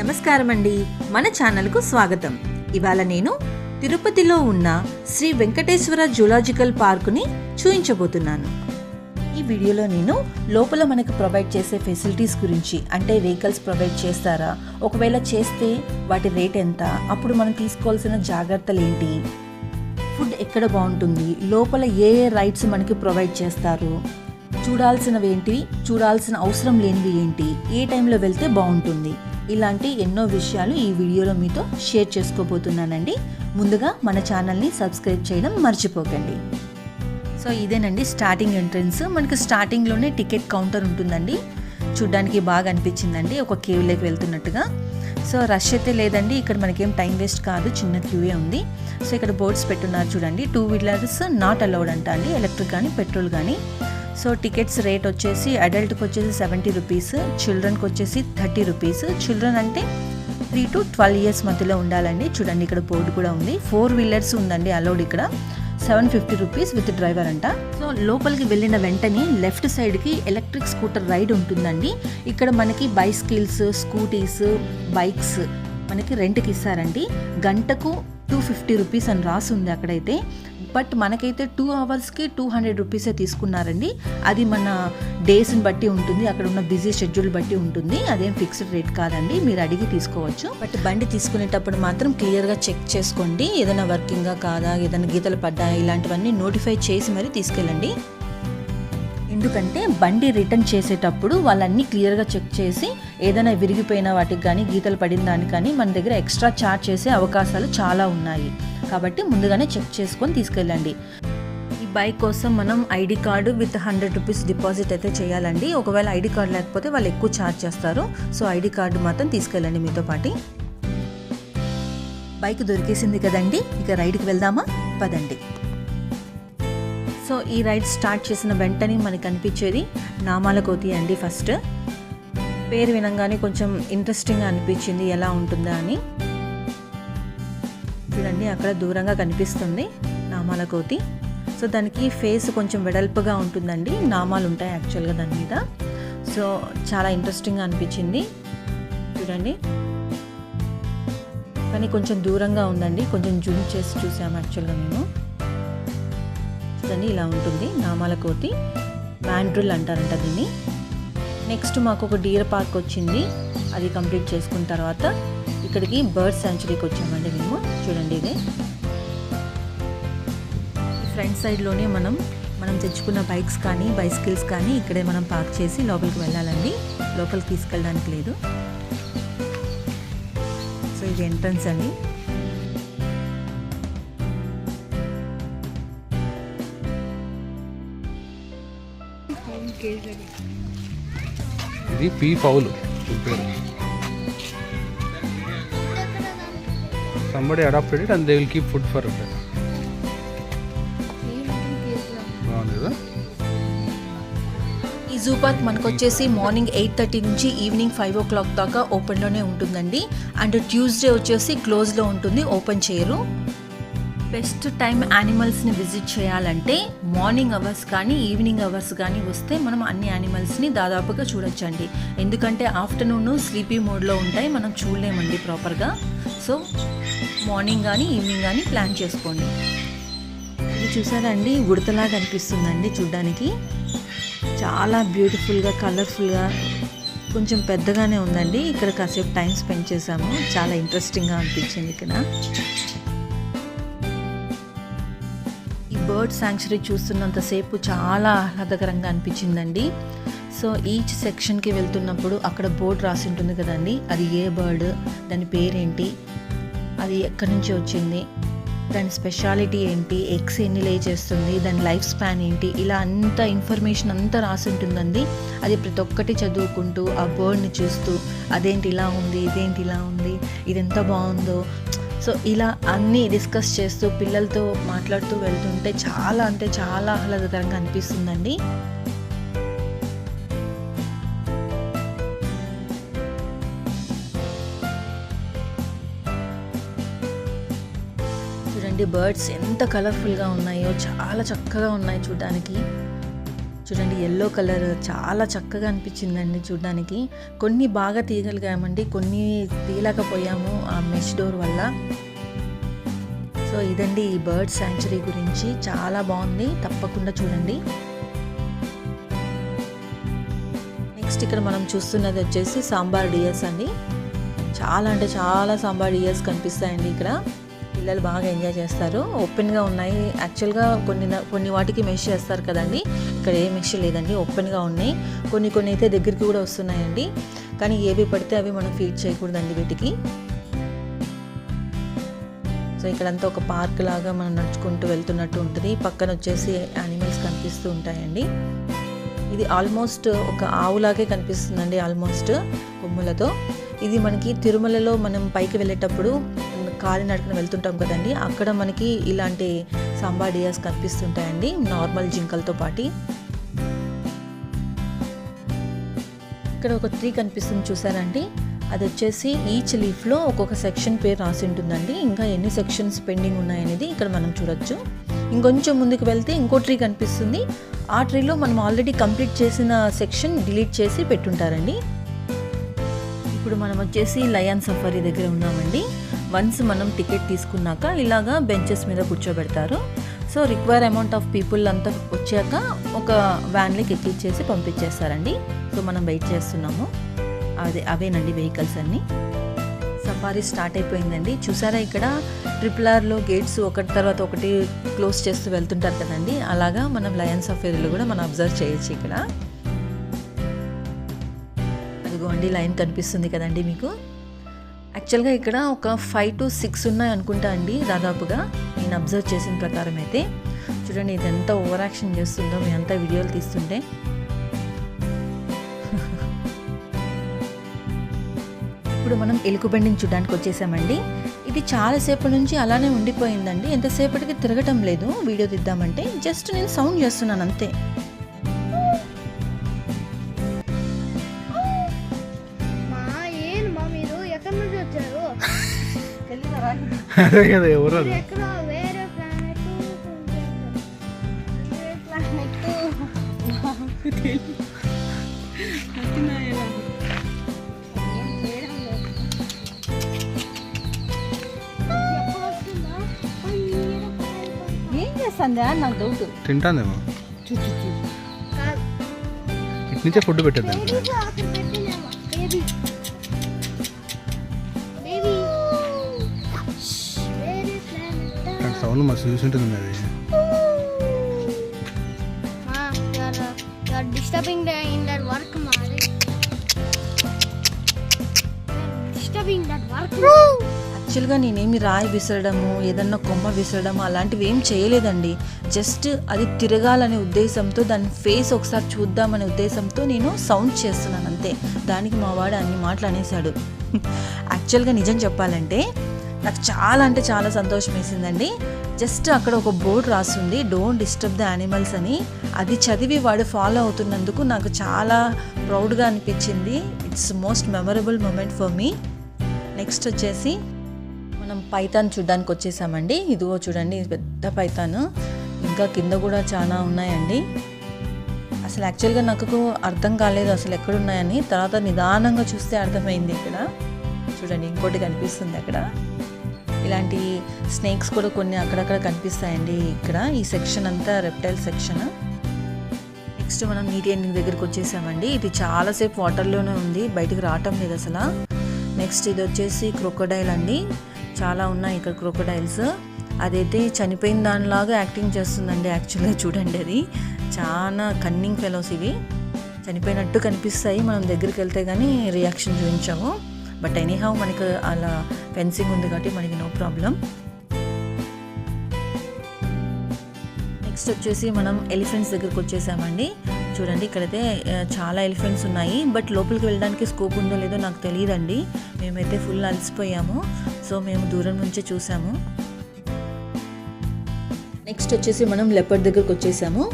నమస్కారం అండి మన ఛానల్కు స్వాగతం. ఇవాళ నేను తిరుపతిలో ఉన్న శ్రీ వెంకటేశ్వర జూలాజికల్ పార్కుని చూయించబోతున్నాను. ఈ వీడియోలో నేను లోపల మనకు ప్రొవైడ్ చేసే ఫెసిలిటీస్ గురించి అంటే వెహికల్స్ ప్రొవైడ్ చేస్తారా? ఒకవేళ చేస్తే వాటి రేట్ ఎంత? అప్పుడు మనం తీసుకోవాల్సిన జాగ్రత్తలు ఏంటి? ఫుడ్ ఎక్కడ బాగుంటుంది? లోపల ఏ ఏ రైడ్స్ మనకి ప్రొవైడ్ చేస్తారు? చూడాల్సినవి ఏంటి? చూడాల్సిన అవసరం లేనివి ఏంటి? ఏ టైంలో వెళ్తే బాగుంటుంది? ఇలాంటి ఎన్నో విషయాలు ఈ వీడియోలో మీతో షేర్ చేసుకోబోతున్నానండి. ముందుగా మన ఛానల్ని సబ్స్క్రైబ్ చేయడం మర్చిపోకండి. సో ఇదేనండి స్టార్టింగ్ ఎంట్రన్స్. మనకు స్టార్టింగ్లోనే టికెట్ కౌంటర్ ఉంటుందండి. చూడ్డానికి బాగా అనిపించిందండి. ఒక కేవ్లోకి వెళ్తున్నట్టుగా. సో రష్ అయితే లేదండి. ఇక్కడ మనకేం టైం వేస్ట్ కాదు. చిన్న క్యూఏ ఉంది. సో ఇక్కడ బోర్డ్స్ పెట్టున్నారు చూడండి. టూ వీలర్స్ నాట్ అలౌడ్ అంట అండి. ఎలక్ట్రిక్ కానీ పెట్రోల్ కానీ. సో టికెట్స్ రేట్ వచ్చేసి అడల్ట్కి వచ్చేసి సెవెంటీ రూపీస్ చిల్డ్రన్కి వచ్చేసి థర్టీ రూపీస్. చిల్డ్రన్ అంటే త్రీ టు ట్వెల్వ్ ఇయర్స్ మధ్యలో ఉండాలండి. చూడండి ఇక్కడ బోర్డు కూడా ఉంది. ఫోర్ వీలర్స్ ఉందండి అలౌడ్ ఇక్కడ. Seven fifty rupees with driver అంట. సో లోపలికి వెళ్ళిన వెంటనే లెఫ్ట్ సైడ్కి ఎలక్ట్రిక్ స్కూటర్ రైడ్ ఉంటుందండి. ఇక్కడ మనకి బైస్కిల్స్ స్కూటీస్ బైక్స్ మనకి రెంట్కి ఇస్తారండి. గంటకు టూ ఫిఫ్టీ రూపీస్ అని రాసి ఉంది అక్కడైతే. బట్ మనకైతే టూ అవర్స్కి టూ హండ్రెడ్ రూపీసే తీసుకున్నారండి. అది మన డేస్ని బట్టి ఉంటుంది. అక్కడ ఉన్న బిజీ షెడ్యూల్ బట్టి ఉంటుంది. అదేం ఫిక్స్డ్ రేట్ కాదండి. మీరు అడిగి తీసుకోవచ్చు. బట్ బండి తీసుకునేటప్పుడు మాత్రం క్లియర్గా చెక్ చేసుకోండి. ఏదైనా వర్కింగ్గా కాదా ఏదైనా గీతలు పడ్డాయా ఇలాంటివన్నీ నోటిఫై చేసి మరీ తీసుకెళ్ళండి. ఎందుకంటే బండి రిటర్న్ చేసేటప్పుడు వాళ్ళన్నీ క్లియర్గా చెక్ చేసి ఏదైనా విరిగిపోయిన వాటికి కానీ గీతలు పడిన దానికి కానీ మన దగ్గర ఎక్స్ట్రా చార్జ్ చేసే అవకాశాలు చాలా ఉన్నాయి. కాబట్టి ముందుగానే చెక్ చేసుకొని తీసుకెళ్ళండి. ఈ బైక్ కోసం మనం ID card with hundred rupees deposit అయితే చేయాలండి. ఒకవేళ ఐడి కార్డు లేకపోతే వాళ్ళు ఎక్కువ ఛార్జ్ చేస్తారు. సో ఐడి కార్డు మాత్రం తీసుకెళ్ళండి మీతో పాటు. బైక్ దొరికేసింది కదండి ఇక రైడ్కి వెళ్దామా? పదండి. సో ఈ రైడ్ స్టార్ట్ చేసిన వెంటనే మనకి అనిపించేది నామాల కోతి అండి ఫస్ట్. పేరు వినంగానే కొంచెం ఇంట్రెస్టింగ్గా అనిపించింది ఎలా ఉంటుందా అని. చూడండి అక్కడ దూరంగా కనిపిస్తుంది. నామాల కోతి. సో దానికి ఫేస్ కొంచెం వెడల్పుగా ఉంటుందండి. నామాలు ఉంటాయి యాక్చువల్గా దాని మీద. సో చాలా ఇంట్రెస్టింగ్గా అనిపించింది. చూడండి. కానీ కొంచెం దూరంగా ఉందండి. కొంచెం జూమ్ చేసి చూసాము యాక్చువల్గా మేము. చూడండి ఇలా ఉంటుంది. నామాల కోతి. మ్యాండ్రిల్ అంటారంట దీన్ని. నెక్స్ట్ మాకు ఒక డీర్ పార్క్ వచ్చింది. అది కంప్లీట్ చేసుకున్న తర్వాత ఇక్కడికి బర్డ్ శాంచురీకి వచ్చామండి మేము. చూడండి ఇది. ఫ్రంట్ సైడ్లోనే మనం మనం తెచ్చుకున్న బైక్స్ కానీ బైసికల్స్ కానీ ఇక్కడే మనం పార్క్ చేసి లోపలికి వెళ్ళాలండి. లోపలికి తీసుకెళ్ళడానికి లేదు. సో ఇది ఎంట్రన్స్ అండి. ఇది peafowl somebody adopted it and they will keep food for for ఈ జూ పార్క్ మనకు వచ్చేసి మార్నింగ్ ఎయిట్ థర్టీ నుంచి ఈవినింగ్ ఫైవ్ ఓ క్లాక్ దాకా ఓపెన్లోనే ఉంటుందండి. అండ్ ట్యూస్డే వచ్చేసి క్లోజ్లో ఉంటుంది ఓపెన్ చేయరు. బెస్ట్ టైం యానిమల్స్ని విజిట్ చేయాలంటే మార్నింగ్ అవర్స్ కానీ ఈవినింగ్ అవర్స్ కానీ వస్తే మనం అన్ని యానిమల్స్ని దాదాపుగా చూడొచ్చండి. ఎందుకంటే ఆఫ్టర్నూన్ స్లీపీ మోడ్లో ఉంటాయి మనం చూడలేమండి ప్రాపర్గా. సో మార్నింగ్ కానీ ఈవినింగ్ కానీ ప్లాన్ చేసుకోండి. ఇది చూసారండి? ఉడతలాగా అనిపిస్తుందండి చూడ్డానికి. చాలా బ్యూటిఫుల్గా కలర్ఫుల్గా కొంచెం పెద్దగానే ఉందండి. ఇక్కడ కాసేపు టైం స్పెండ్ చేసాము చాలా ఇంట్రెస్టింగ్గా అనిపించింది ఇక్కడ. బర్డ్ శాంక్చురీ చూస్తున్నంతసేపు చాలా ఆహ్లాదకరంగా అనిపించిందండి. సో ఈచ్ సెక్షన్కి వెళ్తున్నప్పుడు అక్కడ బోర్డు రాసి ఉంటుంది కదండి. అది ఏ బర్డ్ దాని పేరేంటి అది ఎక్కడి నుంచి వచ్చింది దాని స్పెషాలిటీ ఏంటి ఎగ్స్ ఎన్ని లే చేస్తుంది దాని లైఫ్ స్పాన్ ఏంటి ఇలా అంత ఇన్ఫర్మేషన్ అంతా రాసి ఉంటుందండి. అది ప్రతి ఒక్కటి చదువుకుంటూ ఆ బర్డ్ని చూస్తూ అదేంటి ఇలా ఉంది ఇదేంటి ఇలా ఉంది ఇది ఎంత బాగుందో సో ఇలా అన్నీ డిస్కస్ చేస్తూ పిల్లలతో మాట్లాడుతూ వెళ్తుంటే చాలా అంటే చాలా ఆహ్లాదకరంగా అనిపిస్తుందండి. చూడండి బర్డ్స్ ఎంత కలర్ఫుల్గా ఉన్నాయో చాలా చక్కగా ఉన్నాయి చూడడానికి. చూడండి ఎల్లో కలర్ చాలా చక్కగా అనిపించిందండి చూడడానికి. కొన్ని బాగా తీయగలిగామండి కొన్ని తీయలేకపోయాము ఆ మెష్ డోర్ వల్ల. సో ఇదండి ఈ బర్డ్ శాంచురీ గురించి. చాలా బాగుంది తప్పకుండా చూడండి. నెక్స్ట్ ఇక్కడ మనం చూస్తున్నది వచ్చేసి సాంబార్ డియర్స్ అండి. చాలా అంటే చాలా సాంబార్ డియర్స్ కనిపిస్తాయండి ఇక్కడ. పిల్లలు బాగా ఎంజాయ్ చేస్తారు. ఓపెన్గా ఉన్నాయి. యాక్చువల్గా కొన్ని కొన్ని వాటికి మెష్ చేస్తారు కదండి. ఇక్కడ ఏ మెష్ లేదండి. ఓపెన్గా ఉన్నాయి. కొన్ని కొన్ని అయితే దగ్గరికి కూడా వస్తున్నాయండి. కానీ ఏవి పడితే అవి మనం ఫీడ్ చేయకూడదండి వీటికి. సో ఇక్కడంతా ఒక పార్క్ లాగా మనం నడుచుకుంటూ వెళ్తున్నట్టు ఉంటుంది. పక్కన వచ్చేసి యానిమల్స్ కనిపిస్తూ ఉంటాయండి. ఇది ఆల్మోస్ట్ ఒక ఆవులాగే కనిపిస్తుందండి ఆల్మోస్ట్ కొమ్ములతో. ఇది మనకి తిరుమలలో మనం పైకి వెళ్ళేటప్పుడు కాలినడకన వెళ్తుంటాం కదండి అక్కడ మనకి ఇలాంటి సాంబార్ డియాస్ కనిపిస్తుంటాయండి నార్మల్ జింకలతో పాటు. ఇక్కడ ఒక ట్రీ కనిపిస్తుంది చూసారండి అది వచ్చేసి ఈచ్ లీఫ్లో ఒక్కొక్క సెక్షన్ పేరు రాసి ఉంటుందండి ఇంకా ఎన్ని సెక్షన్స్ పెండింగ్ ఉన్నాయనేది ఇక్కడ మనం చూడొచ్చు. ఇంకొంచెం ముందుకు వెళ్తే ఇంకో ట్రీ కనిపిస్తుంది ఆ ట్రీలో మనం ఆల్రెడీ కంప్లీట్ చేసిన సెక్షన్ డిలీట్ చేసి పెట్టుంటారండి. ఇప్పుడు మనం వచ్చేసి లయన్ సఫారీ దగ్గర ఉన్నామండి. వన్స్ మనం టికెట్ తీసుకున్నాక ఇలాగా బెంచెస్ మీద కూర్చోబెడతారు. So require amount of people అంతా వచ్చాక ఒక వ్యాన్లకి ఎక్కిచ్చేసి పంపించేస్తారండి. సో మనం వెయిట్ చేస్తున్నాము. అదే అవేనండి వెహికల్స్ అన్నీ. సఫారీ స్టార్ట్ అయిపోయిందండి. చూసారా ఇక్కడ ట్రిపుల్ ఆర్లో గేట్స్ ఒకటి తర్వాత ఒకటి క్లోజ్ చేస్తూ వెళ్తుంటారు కదండి. అలాగా మనం లయన్ సఫారీలో కూడా మనం అబ్జర్వ్ చేయొచ్చు ఇక్కడ. అదిగోండి లైన్ కనిపిస్తుంది కదండి మీకు. యాక్చువల్గా ఇక్కడ ఒక ఫైవ్ టు సిక్స్ ఉన్నాయి అనుకుంటా అండి దాదాపుగా. నేను అబ్జర్వ్ చేసిన ప్రకారం అయితే. చూడండి ఇది ఎంత ఓవర్ యాక్షన్ చేస్తుందో మీ అంతా వీడియోలు తీస్తుంటే. ఇప్పుడు మనం ఎలుకబండిని చూడడానికి వచ్చేసామండి. ఇది చాలాసేపటి నుంచి అలానే ఉండిపోయిందండి. ఎంతసేపటికి తిరగటం లేదు. వీడియో తీద్దామంటే జస్ట్ నేను సౌండ్ చేస్తున్నాను అంతే. అదే కదా ఎవరు ఏం చేస్తుందా? నాకు డౌట్ తింటాందేమో. ఇటు నుంచే ఫుడ్ పెట్టేద్దాం. సౌండ్ మస్తు చూసింటుంది అది. work. యాక్చువల్గా నేనేమి రాయి విసరడము ఏదన్నా కొమ్మ విసరడము అలాంటివి ఏం చేయలేదండి. జస్ట్ అది తిరగాలనే ఉద్దేశంతో దాని ఫేస్ ఒకసారి చూద్దామనే ఉద్దేశంతో నేను సౌండ్ చేస్తున్నాను అంతే. దానికి మా వాడు అన్ని మాటలు అనేసాడు యాక్చువల్గా నిజం చెప్పాలంటే నాకు చాలా అంటే చాలా సంతోషం వేసిందండి. జస్ట్ అక్కడ ఒక బోర్డు రాస్తుంది డోంట్ డిస్టర్బ్ ద యానిమల్స్ అని. అది చదివి వాడు ఫాలో అవుతున్నందుకు నాకు చాలా ప్రౌడ్గా అనిపించింది. It's most memorable moment for me next వచ్చేసి మనం పైతాన్ చూడడానికి వచ్చేసామండి. ఇదిగో చూడండి పెద్ద పైతాను ఇంకా కింద కూడా చాలా ఉన్నాయండి. అసలు యాక్చువల్గా నాకు అర్థం కాలేదు అసలు ఎక్కడున్నాయని. తర్వాత నిదానంగా చూస్తే అర్థమైంది ఇక్కడ. చూడండి ఇంకోటి కనిపిస్తుంది అక్కడ. ఇలాంటి స్నేక్స్ కూడా కొన్ని అక్కడక్కడ కనిపిస్తాయండి ఇక్కడ. ఈ సెక్షన్ అంతా రెప్టైల్ సెక్షన్ నెక్స్ట్ మనం నీటి ఎండింగ్ దగ్గరికి వచ్చేసామండి. ఇది చాలాసేపు వాటర్లోనే ఉంది. బయటకు రావటం లేదు అసలు. నెక్స్ట్ ఇది వచ్చేసి క్రొకోడైల్ అండి. చాలా ఉన్నాయి ఇక్కడ క్రొకోడైల్స్ అదైతే చనిపోయిన దానిలాగా యాక్టింగ్ చేస్తుందండి యాక్చువల్గా చూడండి అది. చాలా కన్నింగ్ ఫెలోస్ ఇవి. చనిపోయినట్టు కనిపిస్తాయి. మనం దగ్గరికి వెళ్తే కానీ రియాక్షన్ చూపించాము. బట్ ఎనీహౌ మనకు అలా ఫెన్సింగ్ ఉంది కాబట్టి మనకి నో ప్రాబ్లం నెక్స్ట్ వచ్చేసి మనం ఎలిఫెంట్స్ దగ్గరకు వచ్చేసామండి. చూడండి ఇక్కడైతే చాలా ఎలిఫెంట్స్ ఉన్నాయి. బట్ లోపలికి వెళ్ళడానికి స్కోప్ ఉందో లేదో నాకు తెలియదండి. మేమైతే ఫుల్ అలసిపోయాము. సో మేము దూరం నుంచే చూసాము. నెక్స్ట్ వచ్చేసి మనం లెపర్డ్ దగ్గరకు వచ్చేసాము.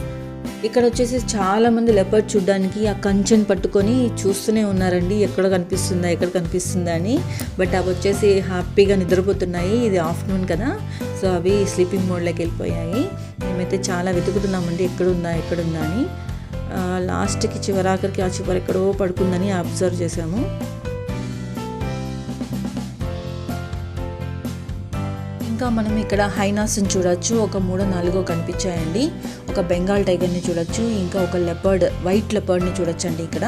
ఇక్కడ వచ్చేసి చాలా మంది లెపర్డ్ చూడడానికి ఆ కంచెని పట్టుకొని చూస్తూనే ఉన్నారండి. ఎక్కడ కనిపిస్తుందా ఎక్కడ కనిపిస్తుందా అని. బట్ అవి వచ్చేసి హ్యాపీగా నిద్రపోతున్నాయి. ఇది ఆఫ్టర్నూన్ కదా. సో అవి స్లీపింగ్ మోడ్లోకి వెళ్ళిపోయాయి. మేమైతే చాలా వెతుకుతున్నామండి. ఎక్కడుందా ఎక్కడుందా అని. ఆ, లాస్ట్కి చివరాఖరికి ఆ చివరి ఎక్కడో పడుకుందని అబ్జర్వ్ చేశాము. ఇంకా మనం ఇక్కడ హైనాస్ని చూడొచ్చు. ఒక మూడో నాలుగో కనిపించాయండి. ఒక బెంగాల్ టైగర్ని చూడొచ్చు. ఇంకా ఒక లెపర్డ్ వైట్ లెపర్డ్ని చూడొచ్చండి ఇక్కడ.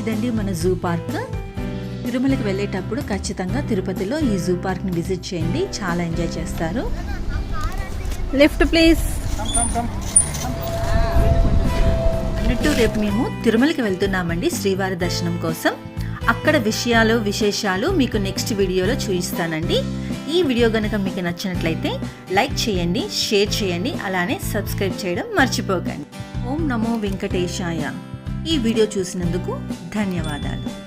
ఇదండి మన జూ పార్క్. తిరుమలకి వెళ్ళేటప్పుడు ఖచ్చితంగా తిరుపతిలో ఈ జూ పార్క్ని విజిట్ చేయండి. చాలా ఎంజాయ్ చేస్తారు. Lift please. అన్నట్టు రేపు మేము తిరుమలకి వెళ్తున్నామండి శ్రీవారి దర్శనం కోసం. అక్కడ విషయాలు విశేషాలు మీకు నెక్స్ట్ వీడియోలో చూపిస్తానండి. ఈ వీడియో కనుక మీకు నచ్చినట్లయితే లైక్ చేయండి షేర్ చేయండి అలానే సబ్స్క్రైబ్ చేయడం మర్చిపోకండి. ఓం నమో వెంకటేశాయ. ఈ వీడియో చూసినందుకు ధన్యవాదాలు.